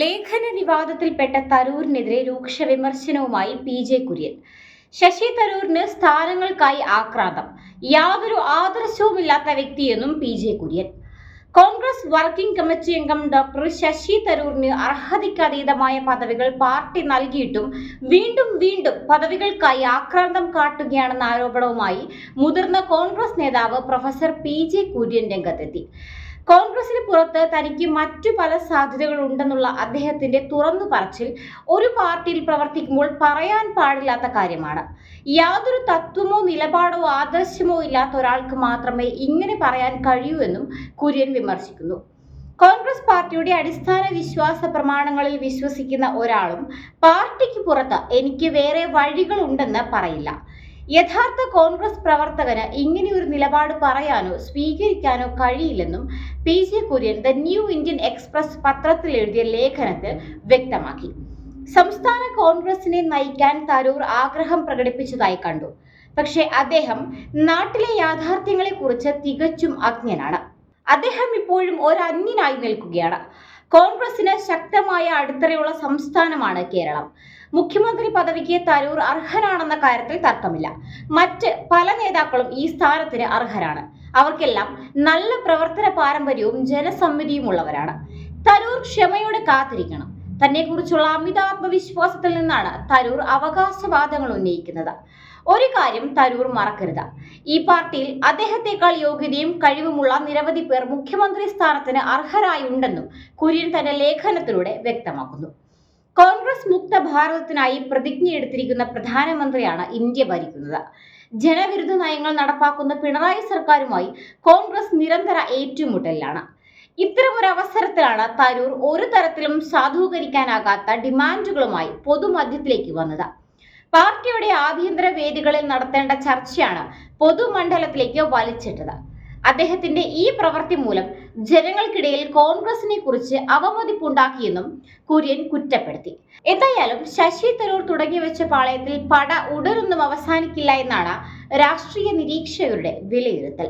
ലേഖന വിവാദത്തിൽപ്പെട്ട തരൂരിനെതിരെ രൂക്ഷ വിമർശനവുമായി പി ജെ കുര്യൻ. ശശി തരൂരിന് സ്ഥാനങ്ങൾക്കായി ആക്രാന്തം. യാതൊരു ആദർശവുമില്ലാത്ത വ്യക്തിയെന്നും P J Kurian. Congress working committee അംഗം ഡോക്ടർ ശശി തരൂരിന് അർഹതയ്ക്കതീതമായ പദവികൾ പാർട്ടി നൽകിയിട്ടും വീണ്ടും വീണ്ടും പദവികൾക്കായി ആക്രാന്തം കാട്ടുകയാണെന്ന ആരോപണവുമായി മുതിർന്ന കോൺഗ്രസ് നേതാവ് പ്രൊഫസർ പി ജെ കുര്യൻ രംഗത്തെത്തി. കോൺഗ്രസിന് പുറത്ത് തനിക്ക് മറ്റു പല സാധ്യതകൾ ഉണ്ടെന്നുള്ള അദ്ദേഹത്തിന്റെ തുറന്നു പറച്ചിൽ ഒരു പാർട്ടിയിൽ പ്രവർത്തിക്കുമ്പോൾ പറയാൻ പാടില്ലാത്ത കാര്യമാണ്. യാതൊരു തത്വമോ നിലപാടോ ആദർശമോ ഇല്ലാത്ത ഒരാൾക്ക് മാത്രമേ ഇങ്ങനെ പറയാൻ കഴിയൂ എന്നും കുര്യൻ വിമർശിക്കുന്നു. കോൺഗ്രസ് പാർട്ടിയുടെ അടിസ്ഥാന വിശ്വാസ പ്രമാണങ്ങളിൽ വിശ്വസിക്കുന്ന ഒരാളും പാർട്ടിക്ക് പുറത്ത് എനിക്ക് വേറെ വഴികളുണ്ടെന്ന് പറയില്ല. യഥാർത്ഥ കോൺഗ്രസ് പ്രവർത്തകന് ഒരു നിലപാട് പറയാനോ സ്വീകരിക്കാനോ കഴിയില്ലെന്നും P J Kurian the New Indian Express പത്രത്തിൽ എഴുതിയ ലേഖനത്തിൽ വ്യക്തമാക്കി. സംസ്ഥാന കോൺഗ്രസിനെ നയിക്കാൻ തരൂർ ആഗ്രഹം പ്രകടിപ്പിച്ചതായി കണ്ടു. പക്ഷേ അദ്ദേഹം നാട്ടിലെ യാഥാർത്ഥ്യങ്ങളെക്കുറിച്ച് തികച്ചും അജ്ഞനാണ്. അദ്ദേഹം ഇപ്പോഴും ഒരു അന്യനായി നിൽക്കുകയാണ്. കോൺഗ്രസിന് ശക്തമായ അടിത്തറയുള്ള സംസ്ഥാനമാണ് കേരളം. മുഖ്യമന്ത്രി പദവിക്ക് തരൂർ അർഹനാണെന്ന കാര്യത്തിൽ തർക്കമില്ല. മറ്റ് പല നേതാക്കളും ഈ സ്ഥാനത്തിന് അർഹരാണ്. അവർക്കെല്ലാം നല്ല പ്രവർത്തന പാരമ്പര്യവും ജനസമ്മിതിയും ഉള്ളവരാണ് തരൂർ ക്ഷമയോടെ കാത്തിരിക്കണം. തന്നെക്കുറിച്ചുള്ള അമിത ആത്മവിശ്വാസത്തിൽ നിന്നാണ് തരൂർ അവകാശവാദങ്ങൾ ഉന്നയിക്കുന്നത്. ഒരു കാര്യം തരൂർ മറക്കരുത്. ഈ പാർട്ടിയിൽ അദ്ദേഹത്തെക്കാൾ യോഗ്യതയും കഴിവുമുള്ള നിരവധി പേർ മുഖ്യമന്ത്രി സ്ഥാനത്തിന് അർഹരായുണ്ടെന്നും കുര്യൻ തന്റെ ലേഖനത്തിലൂടെ വ്യക്തമാക്കുന്നു. കോൺഗ്രസ് മുക്ത ഭാരതത്തിനായി പ്രതിജ്ഞ എടുത്തിരിക്കുന്ന പ്രധാനമന്ത്രിയാണ് ഇന്ത്യ ഭരിക്കുന്നത്. ജനവിരുദ്ധ നയങ്ങൾ നടപ്പാക്കുന്ന പിണറായി സർക്കാരുമായി കോൺഗ്രസ് നിരന്തര ഏറ്റുമുട്ടലിലാണ്. ഇത്തരമൊരു അവസരത്തിലാണ് തരൂർ ഒരു തരത്തിലും സാധൂകരിക്കാനാകാത്ത ഡിമാൻഡുകളുമായി പൊതുമധ്യത്തിലേക്ക് വന്നത്. പാർട്ടിയുടെ ആഭ്യന്തര വേദികളിൽ നടത്തേണ്ട ചർച്ചയാണ് പൊതുമണ്ഡലത്തിലേക്ക് വലിച്ചിട്ടത്. അദ്ദേഹത്തിന്റെ ഈ പ്രവൃത്തി മൂലം ജനങ്ങൾക്കിടയിൽ കോൺഗ്രസിനെ കുറിച്ച് അവമതിപ്പുണ്ടാക്കിയെന്നും കുര്യൻ കുറ്റപ്പെടുത്തി. എന്തായാലും ശശി തരൂർ തുടങ്ങി വെച്ച പാളയത്തിൽ പട ഉടനൊന്നും അവസാനിക്കില്ല എന്നാണ് രാഷ്ട്രീയ നിരീക്ഷകരുടെ വിലയിരുത്തൽ.